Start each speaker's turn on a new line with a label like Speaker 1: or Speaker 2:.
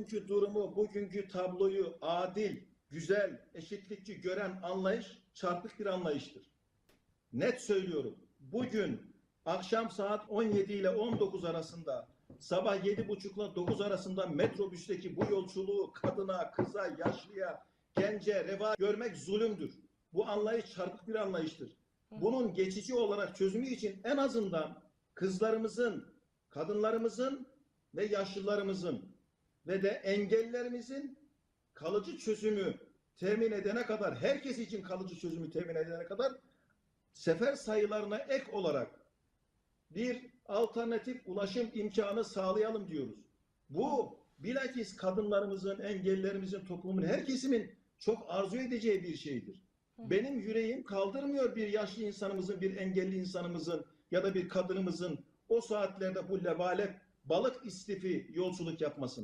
Speaker 1: bugünkü durumu, bugünkü tabloyu adil, güzel, eşitlikçi gören anlayış çarpık bir anlayıştır. Net söylüyorum. Bugün akşam saat 17 ile 19 arasında sabah 7.30 ile 9 arasında metrobüsteki bu yolculuğu kadına, kıza, yaşlıya, gence, reva görmek zulümdür. Bu anlayış çarpık bir anlayıştır. Bunun geçici olarak çözümü için en azından kızlarımızın, kadınlarımızın ve yaşlılarımızın ve de engellilerimizin kalıcı çözümü temin edene kadar, herkes için kalıcı çözümü temin edene kadar sefer sayılarına ek olarak bir alternatif ulaşım imkanı sağlayalım diyoruz. Bu bilakis kadınlarımızın, engellilerimizin, toplumun her kesimin çok arzu edeceği bir şeydir. Benim yüreğim kaldırmıyor bir yaşlı insanımızın, bir engelli insanımızın ya da bir kadınımızın o saatlerde bu lebalep balık istifi yolculuk yapmasına.